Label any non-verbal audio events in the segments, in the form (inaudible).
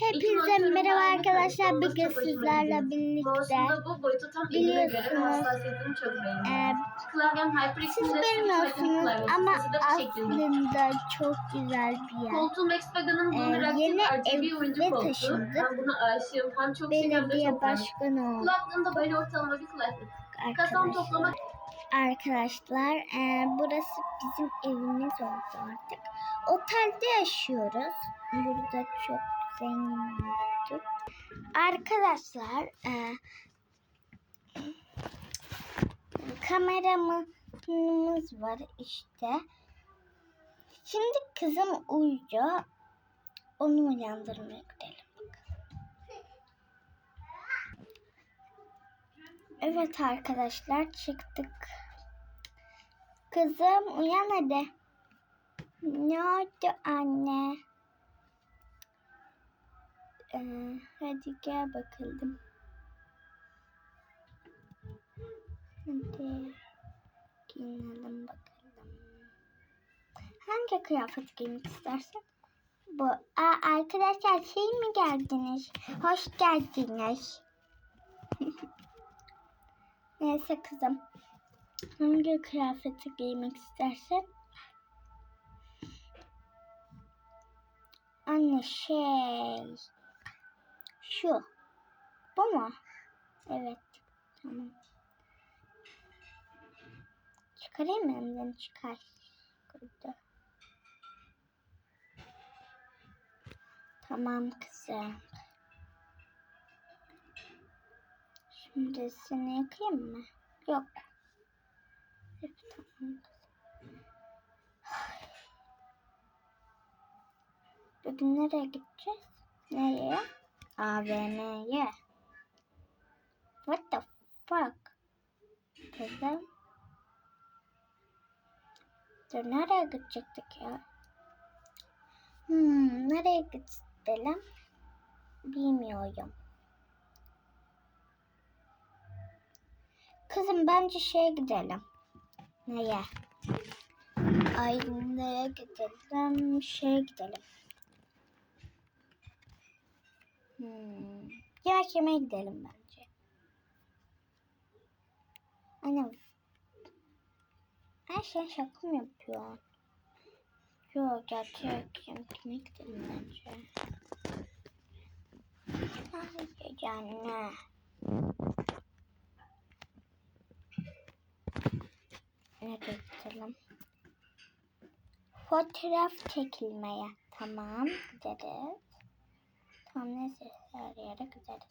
Hepinize merhaba arkadaşlar. Bugün sizlerle birlikte biliyorsunuz, e, siz bilmiyorsunuz ama aslında çok güzel bir yer. Koltuğum Ee, Boomerang yeni koltuğu. taşındık. Ben buna aşığım. Hem çok Belediye başkanı oldu Kulaklığında böyle ortalama bir kulaklık. Kasam toplamak Arkadaşlar e, burası bizim evimiz oldu artık. Otelde yaşıyoruz. Burada çok zengin. Arkadaşlar e, kameramız var işte. Şimdi kızım uyuyor. Onu uyandırmaya gidelim. Evet arkadaşlar çıktık. Kızım uyan hadi. Ne oldu anne? Hadi gel bakalım. Hadi giyinelim bakalım. Hangi kıyafet giymek istersin? Bu. Aa, arkadaşlar şey mi geldiniz? Hoş geldiniz. (laughs) Neyse kızım. Hangi kıyafeti giymek istersen? Anne şey. Şu. Bu mu? Evet. Tamam. Çıkarayım mı? Önden çıkar. Burada. Tamam kızım. Şimdi seni yakayım mı? Yok. Hep tamam. Bugün nereye gideceğiz? Nereye? AVM'ye. What the fuck? Kızım. Dur nereye gidecektik ya? Hmm, nereye gidelim? Bilmiyorum. Kızım bence şeye gidelim. Neye? Ay neye gidelim? Şeye gidelim. Hmm. Yemek yemeye gidelim bence. Anne. Her şey şaka mı yapıyor? Yok gerçek yemek yemeye gidelim bence. Hayır anne. Nereye gidelim? Fotoğraf çekilmeye. Tamam gideriz. Neyse her yere gideriz.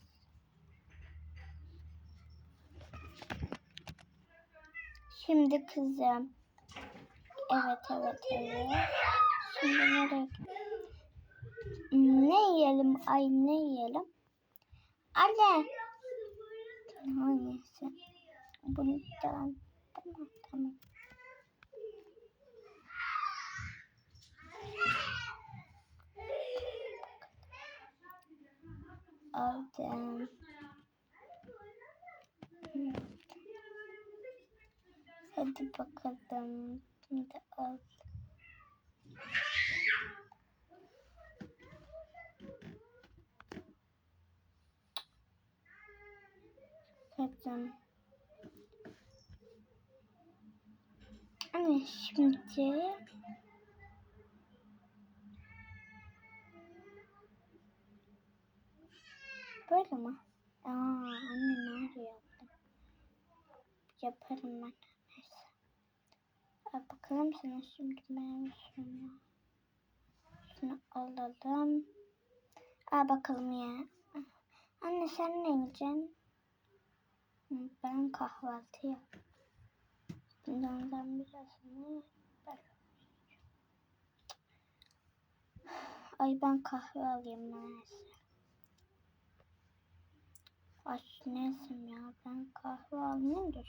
Şimdi kızım. Evet evet evet. Şimdi nereye? Ne yiyelim? Ay ne yiyelim? Anne. Neyse. Bunu tamam. Tamam tamam. Aldım. Hadi bakalım. Şimdi al. Kızım. Anne şimdi Böyle mi? Aa, anne nerede yaptım? Yaparım ben. Neyse. Al bakalım sana şimdi ben şunu. Şunu alalım. Al bakalım ya. Anne sen ne yiyeceksin? Ben kahvaltı yap. Şimdi ondan birazını ben. Ay ben kahve alayım neyse. Ay neyse ya ben kahve almayayım da.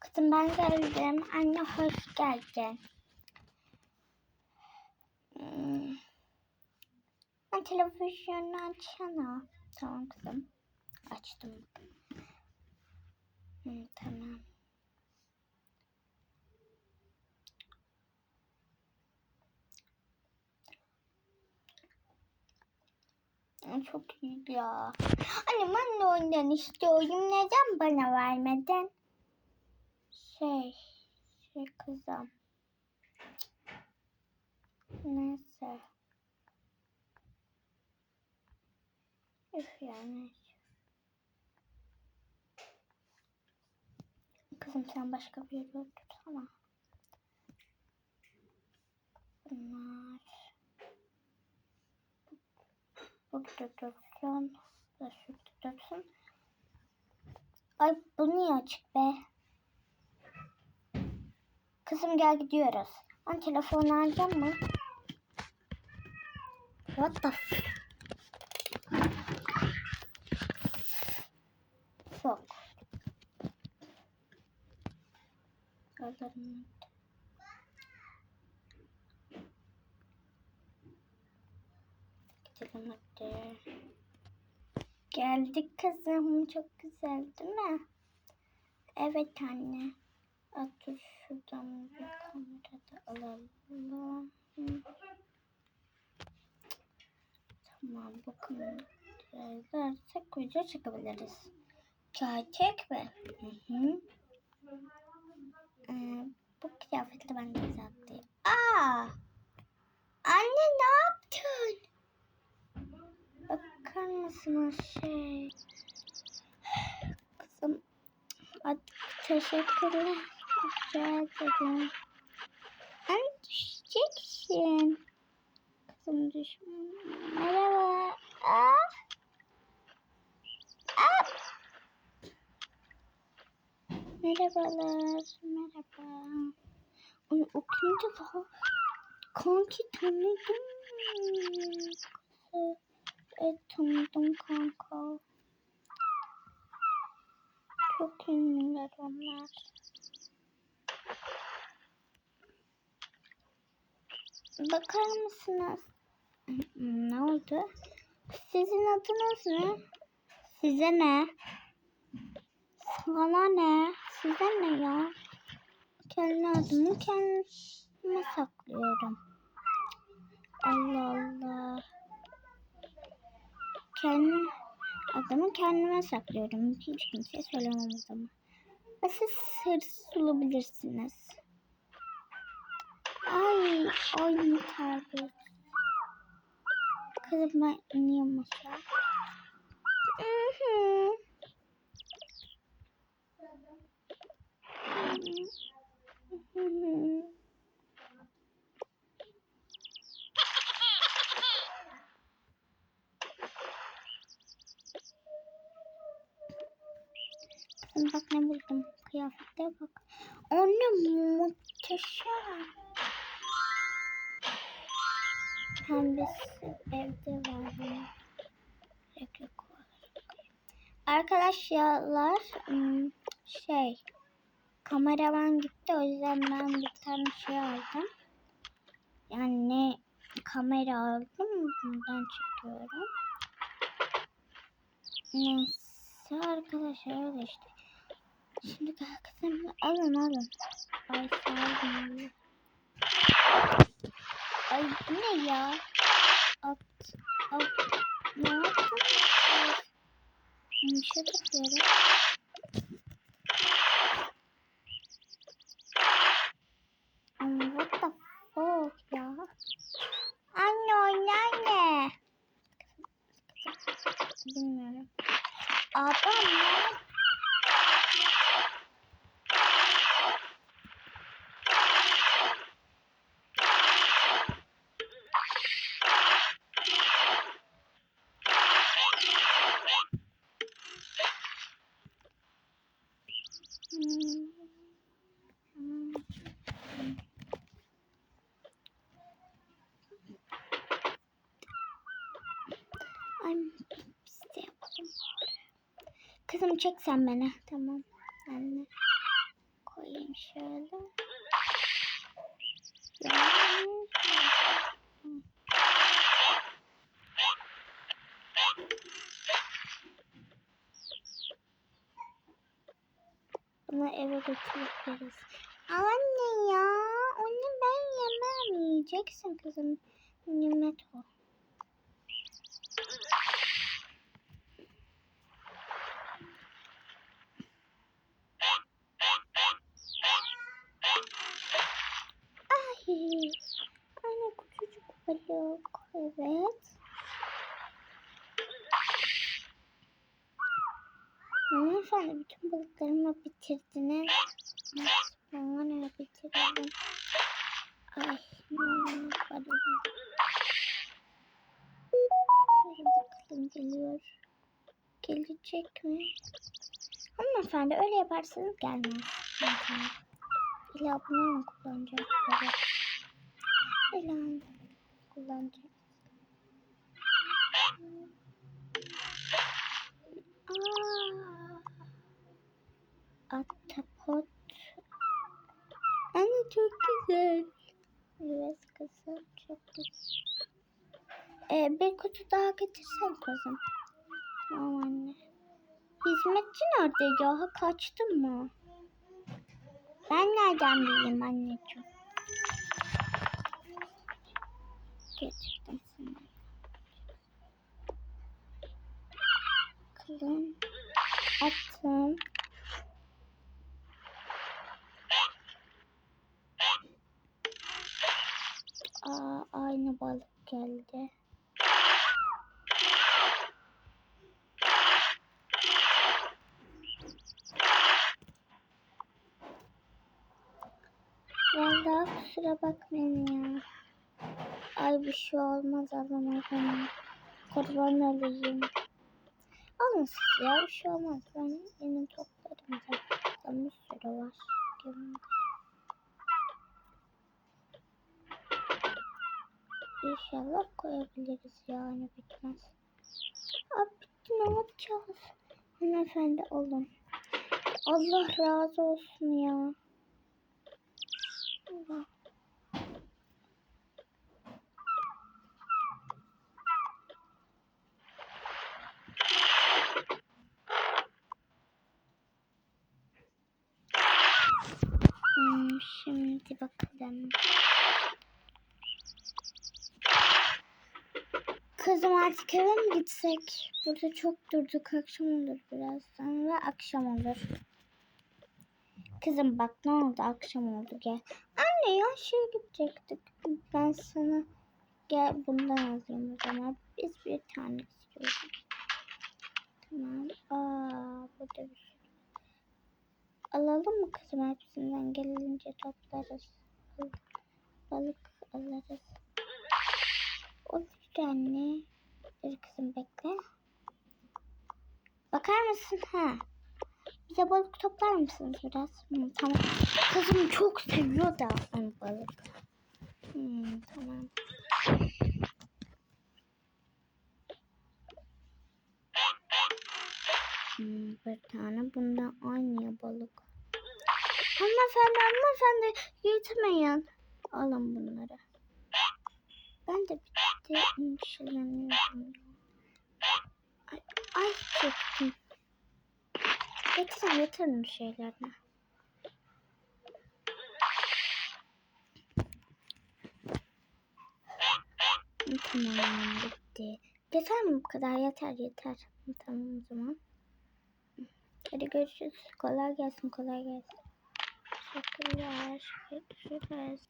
Kızım ben geldim. Anne hoş geldin. Hmm. Ay, televizyonu açsana. Tamam kızım. Açtım. Hı, tamam. Çok iyi ya. Anne ben de ondan istiyorum. Neden bana vermedin? Şey, şey kızım. Neyse. Üf ya neyse. Kızım sen başka bir yere otursana. Bunlar. Burada dursun. Da şurada dursun. Ay bu niye açık be? Kızım gel gidiyoruz. Ben telefonu alacağım mı? What the f- fuck? Alırım. Gidelim hadi. Geldik kızım. Çok güzel değil mi? Evet anne. Otur şuradan bir kamerada alalım. Tamam bakın. Dersek video çekebiliriz. Gerçek mi? Hı hı. Ee, bu kıyafeti ben de saklayayım. Aa! Anne ne yaptın? Bakar mısınız şey? Kızım Hadi, teşekkürler. Rica ederim. Anne düşeceksin. Kızım düş. Merhaba. Aa! Merhabalar. Merhaba. Ay, o kimdi daha? Kanki tanıdım. Evet tanıdım kanka. Çok ünlüler onlar. Bakar mısınız? Ne oldu? Sizin adınız ne? Size ne? Sana ne? Size ne ya? Kendi adımı kendime saklıyorum. Allah Allah. Kendi adımı kendime saklıyorum. Hiç kimseye söylemem o zaman. Ve siz hırsız olabilirsiniz. Ay, ay terbiyesiz. Kızım ben iniyorum aşağı. Mhm. Mhm. Kızım bak ne buldum. Kıyafetlere bak. Anne muhteşem. Pembesi evde var. yok. Arkadaşlar ım, şey kameraman gitti o yüzden ben bir tane şey aldım. Yani ne kamera aldım bundan çekiyorum. Neyse arkadaşlar öyle işte. Şimdi kızım alın alın. Ay sağ. Ay bu ne ya? At, at. Ne yaptın? Bir şey bakıyorum. çek sen beni. Tamam. Ben de koyayım şöyle. Bunu eve götürüp veririz. Anne ya. Onu ben yemem. Yiyeceksin kızım. Nimet o. anne küçücük balık. Evet. Hanımefendi bütün balıklarımı bitirdiniz. Ne bitirdim? Ay ne. Hadi bakalım geliyor. Gelecek mi? Hanımefendi öyle yaparsanız gelmez. İlla bunları mı kullanacağız? Evet. İlla kullanacağız. Aa, Ahtapot. Anne çok güzel. Evet kızım çok güzel. Ee, bir kutu daha getirsen kızım. Tamam anne. Hizmetçi nerede ya? Ha, kaçtı mı? Ben nereden bileyim anneciğim? Getirdim sana. Bakalım. Attım. Aa, aynı balık geldi. Vallahi kusura bakmayın ya. Bir şey olmaz alamadım. Kurban olayım. Alın siz ya bir şey olmaz. Ben yeni toplarım zaten. Bir sürü var. Gelin. İnşallah koyabiliriz yani bitmez. Abi bitti ne yapacağız? Hanımefendi olun. Allah razı olsun ya. Allah. Hmm, şimdi bakalım. Kızım artık eve mi gitsek? Burada çok durduk. Akşam olur birazdan ve akşam olur. Kızım bak ne oldu akşam oldu gel. Anne ya şey gidecektik. Ben sana gel bundan alayım o zaman. Biz bir tane istiyoruz. Tamam. Aa burada bir sürü. Alalım mı kızım hepsinden gelince toplarız. Balık alırız. Olur anne. Dur kızım bekle. Bakar mısın? Ha. Bize balık toplar mısınız biraz? Hı, tamam. Kızım çok seviyor da onu balık. Hmm, tamam. Hmm, bir tane bundan aynı balık. Hanımefendi, hanımefendi yırtmayın. Alın bunları. Ben de bitti. Endişeleniyordum. Ay, ay çektim. Getirin getirin şeylerini. Tamam bitti. Yeter mi bu kadar? Yeter yeter. Tamam o zaman. Hadi görüşürüz. Kolay gelsin kolay gelsin. Teşekkürler. Görüşürüz.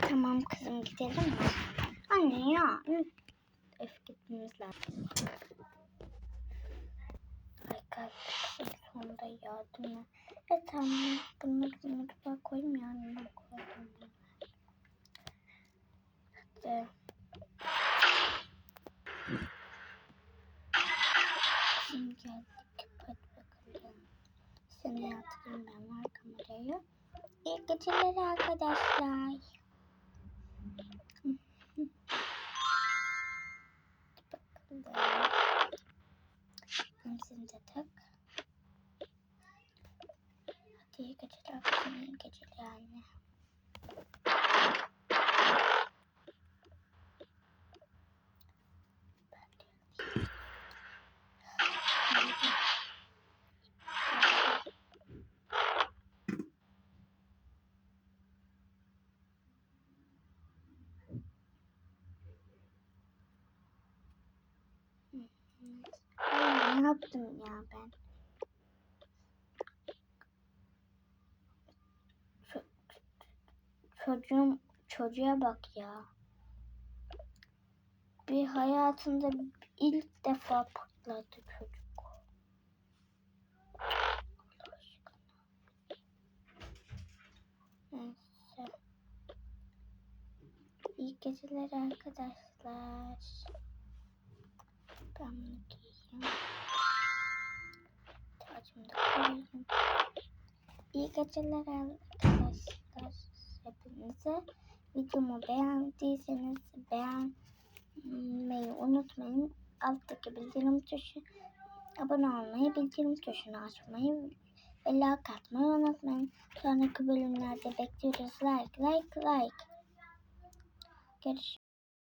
Tamam kızım gidelim mi? Anne ya. Öf gitmemiz lazım. Ay sonunda yardım ya. E tamam bunları bunları ben koyayım ya annem koydum. İşte. Şimdi geldik. Hadi bakalım. Seni yatırayım ben var kamerayı. Geceler arkadaşlar. iyi geceler. İyi geceler anne. Ne yaptım ya ben? Çocuğum çocuğa bak ya. Bir hayatında ilk defa patladı çocuk. Neyse. İyi geceler arkadaşlar. Ben bunu giyeyim. Tacımı da koyayım. İyi geceler arkadaşlar. Hepinize videomu beğendiyseniz beğenmeyi unutmayın. Alttaki bildirim tuşu abone olmayı, bildirim tuşunu açmayı ve like atmayı unutmayın. Sonraki bölümlerde bekliyoruz. Like, like, like. Görüşürüz.